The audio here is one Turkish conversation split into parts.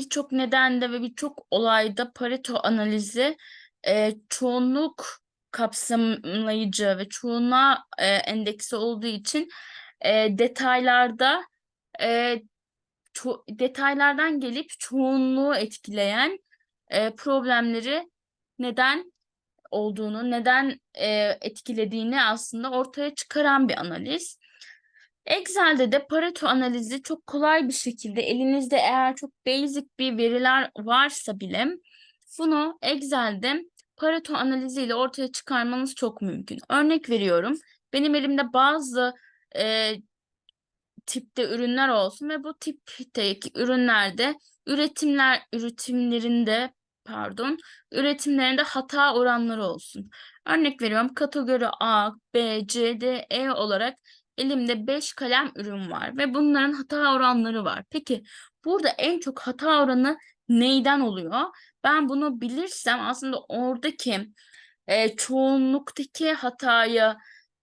birçok nedende ve birçok olayda Pareto analizi e, çoğunluk kapsamlayıcı ve çoğunluğa e, endeksi olduğu için e, detaylarda e, ço- detaylardan gelip çoğunluğu etkileyen e, problemleri neden olduğunu, neden e, etkilediğini aslında ortaya çıkaran bir analiz. Excel'de de Pareto analizi çok kolay bir şekilde elinizde eğer çok basic bir veriler varsa bile bunu Excel'de Pareto analiziyle ortaya çıkarmanız çok mümkün. Örnek veriyorum. Benim elimde bazı e, tipte ürünler olsun ve bu tipteki ürünlerde üretimler üretimlerinde pardon üretimlerinde hata oranları olsun. Örnek veriyorum kategori A, B, C, D, E olarak elimde 5 kalem ürün var ve bunların hata oranları var. Peki burada en çok hata oranı neyden oluyor? Ben bunu bilirsem aslında oradaki e, çoğunluktaki hatayı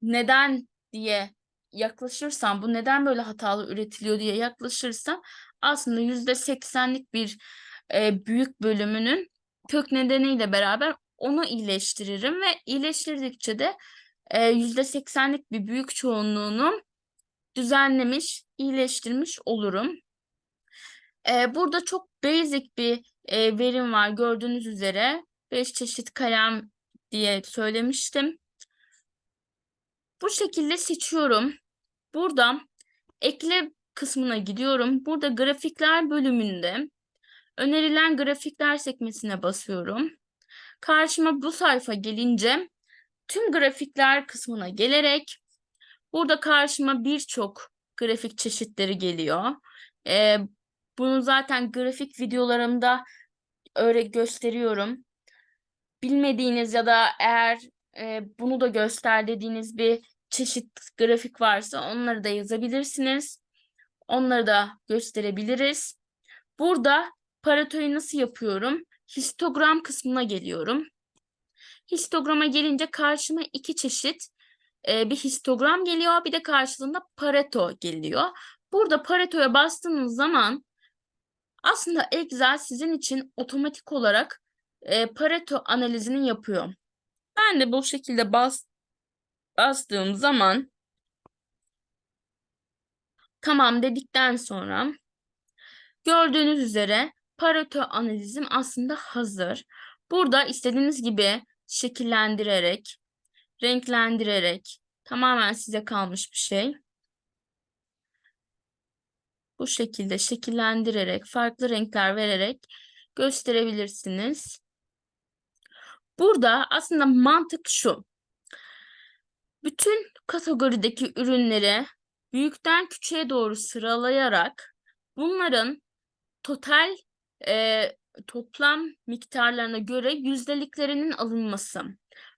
neden diye yaklaşırsam, bu neden böyle hatalı üretiliyor diye yaklaşırsam aslında yüzde seksenlik bir e, büyük bölümünün kök nedeniyle beraber onu iyileştiririm ve iyileştirdikçe de yüzde seksenlik bir büyük çoğunluğunu düzenlemiş, iyileştirmiş olurum. E, burada çok basic bir e, verim var gördüğünüz üzere. 5 çeşit kalem diye söylemiştim. Bu şekilde seçiyorum. Burada ekle kısmına gidiyorum. Burada grafikler bölümünde önerilen grafikler sekmesine basıyorum. Karşıma bu sayfa gelince tüm grafikler kısmına gelerek burada karşıma birçok grafik çeşitleri geliyor. Ee, bunu zaten grafik videolarımda öyle gösteriyorum. Bilmediğiniz ya da eğer e, bunu da göster dediğiniz bir çeşit grafik varsa onları da yazabilirsiniz. Onları da gösterebiliriz. Burada Pareto'yu nasıl yapıyorum? Histogram kısmına geliyorum. Histograma gelince karşıma iki çeşit e, bir histogram geliyor. Bir de karşılığında Pareto geliyor. Burada Pareto'ya bastığınız zaman aslında Excel sizin için otomatik olarak e, Pareto analizini yapıyor. Ben de bu şekilde bas, bastığım zaman tamam dedikten sonra gördüğünüz üzere Pareto analizim aslında hazır. Burada istediğiniz gibi şekillendirerek, renklendirerek tamamen size kalmış bir şey. Bu şekilde şekillendirerek, farklı renkler vererek gösterebilirsiniz. Burada aslında mantık şu. Bütün kategorideki ürünleri büyükten küçüğe doğru sıralayarak bunların total e, toplam miktarlarına göre yüzdeliklerinin alınması.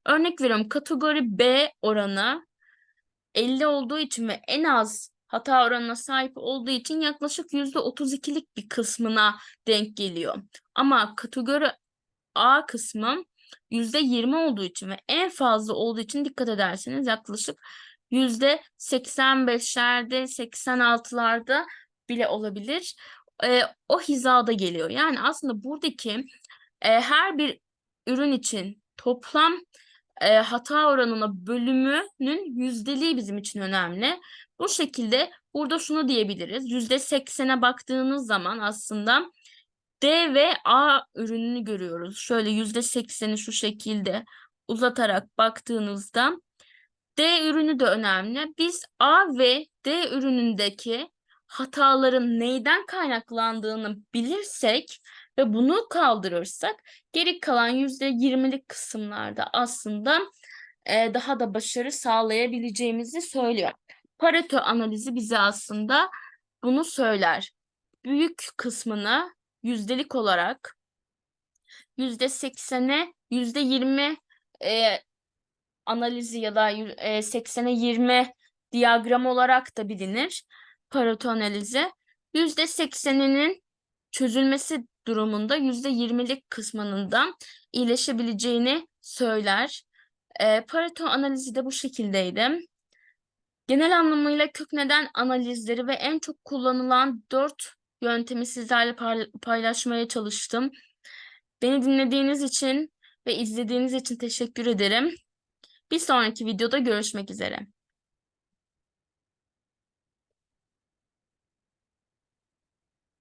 Örnek veriyorum kategori B oranı 50 olduğu için ve en az hata oranına sahip olduğu için yaklaşık %32'lik bir kısmına denk geliyor. Ama kategori A kısmı %20 olduğu için ve en fazla olduğu için dikkat ederseniz yaklaşık %85'lerde 86'larda bile olabilir. E, o hizada geliyor. Yani aslında buradaki e, her bir ürün için toplam e, hata oranına bölümünün yüzdeliği bizim için önemli. Bu şekilde burada şunu diyebiliriz. Yüzde seksene baktığınız zaman aslında D ve A ürününü görüyoruz. Şöyle yüzde sekseni şu şekilde uzatarak baktığınızda D ürünü de önemli. Biz A ve D ürünündeki hataların neyden kaynaklandığını bilirsek ve bunu kaldırırsak geri kalan yüzde yirmilik kısımlarda aslında e, daha da başarı sağlayabileceğimizi söylüyor. Pareto analizi bize aslında bunu söyler. Büyük kısmını yüzdelik olarak yüzde seksene yüzde yirmi e, analizi ya da e, seksene yirmi diyagram olarak da bilinir. Pareto analizi yüzde sekseninin çözülmesi durumunda yüzde yirmilik kısmının da iyileşebileceğini söyler. E, Pareto analizi de bu şekildeydi. Genel anlamıyla kök neden analizleri ve en çok kullanılan dört yöntemi sizlerle paylaşmaya çalıştım. Beni dinlediğiniz için ve izlediğiniz için teşekkür ederim. Bir sonraki videoda görüşmek üzere.